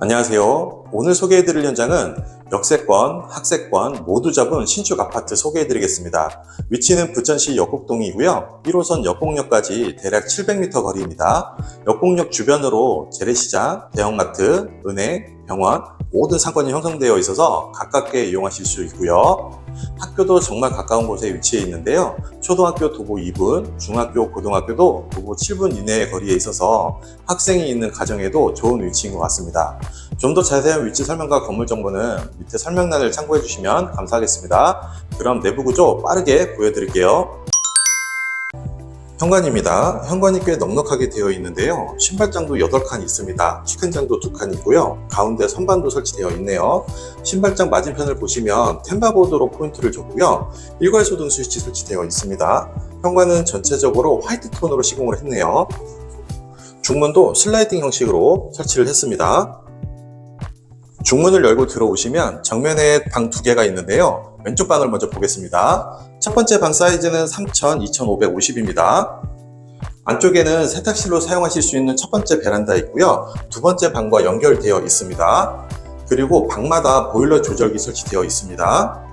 안녕하세요. 오늘 소개해드릴 현장은 역세권, 학세권 모두 잡은 신축 아파트 소개해드리겠습니다. 위치는 부천시 역곡동이고요. 1호선 역곡역까지 대략 700m 거리입니다. 역곡역 주변으로 재래시장, 대형마트, 은행, 병원 모든 상권이 형성되어 있어서 가깝게 이용하실 수 있고요. 학교도 정말 가까운 곳에 위치해 있는데요. 초등학교 도보 2분, 중학교, 고등학교도 도보 7분 이내의 거리에 있어서 학생이 있는 가정에도 좋은 위치인 것 같습니다. 좀 더 자세한 위치 설명과 건물 정보는 밑에 설명란을 참고해 주시면 감사하겠습니다. 그럼 내부 구조 빠르게 보여드릴게요. 현관입니다. 현관이 꽤 넉넉하게 되어 있는데요. 신발장도 8칸 있습니다. 키큰 장도 2칸 있고요. 가운데 선반도 설치되어 있네요. 신발장 맞은편을 보시면 템바보드로 포인트를 줬고요. 일괄소등 스위치 설치되어 있습니다. 현관은 전체적으로 화이트 톤으로 시공을 했네요. 중문도 슬라이딩 형식으로 설치를 했습니다. 중문을 열고 들어오시면 정면에 방 두 개가 있는데요. 왼쪽 방을 먼저 보겠습니다. 첫 번째 방 사이즈는 3,000, 2,550입니다. 안쪽에는 세탁실로 사용하실 수 있는 첫 번째 베란다 있고요. 두 번째 방과 연결되어 있습니다. 그리고 방마다 보일러 조절기 설치되어 있습니다.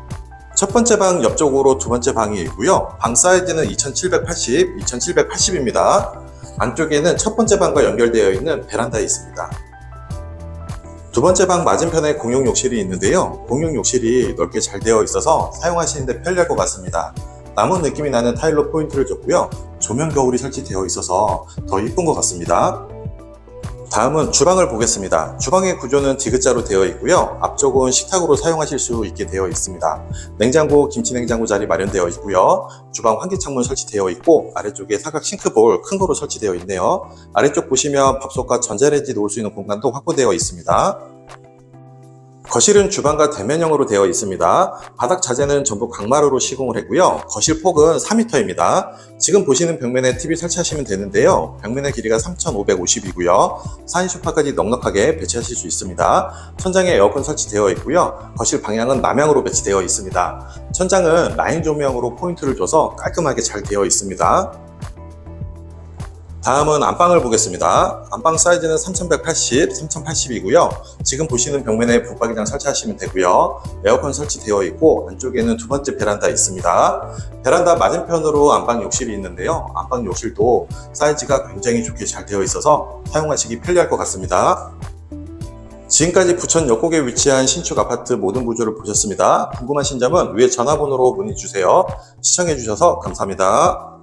첫 번째 방 옆쪽으로 두 번째 방이 있고요. 방 사이즈는 2780, 2780입니다. 안쪽에는 첫 번째 방과 연결되어 있는 베란다 있습니다. 두 번째 방 맞은편에 공용 욕실이 있는데요. 공용 욕실이 넓게 잘 되어 있어서 사용하시는데 편리할 것 같습니다. 남은 느낌이 나는 타일로 포인트를 줬고요. 조명 거울이 설치되어 있어서 더 이쁜 것 같습니다. 다음은 주방을 보겠습니다. 주방의 구조는 디귿자로 되어 있고요. 앞쪽은 식탁으로 사용하실 수 있게 되어 있습니다. 냉장고, 김치냉장고 자리 마련되어 있고요. 주방 환기창문 설치되어 있고 아래쪽에 사각 싱크볼 큰 거로 설치되어 있네요. 아래쪽 보시면 밥솥과 전자레인지 놓을 수 있는 공간도 확보되어 있습니다. 거실은 주방과 대면형으로 되어 있습니다. 바닥 자재는 전부 강마루로 시공을 했고요. 거실 폭은 4m입니다. 지금 보시는 벽면에 TV 설치하시면 되는데요. 벽면의 길이가 3,550이고요. 4인 소파까지 넉넉하게 배치하실 수 있습니다. 천장에 에어컨 설치되어 있고요. 거실 방향은 남향으로 배치되어 있습니다. 천장은 라인 조명으로 포인트를 줘서 깔끔하게 잘 되어 있습니다. 다음은 안방을 보겠습니다. 안방 사이즈는 3180, 3080이고요. 지금 보시는 벽면에 붙박이장 설치하시면 되고요. 에어컨 설치되어 있고 안쪽에는 두 번째 베란다 있습니다. 베란다 맞은편으로 안방 욕실이 있는데요. 안방 욕실도 사이즈가 굉장히 좋게 잘 되어 있어서 사용하시기 편리할 것 같습니다. 지금까지 부천 역곡에 위치한 신축 아파트 모든 구조를 보셨습니다. 궁금하신 점은 위에 전화번호로 문의 주세요. 시청해주셔서 감사합니다.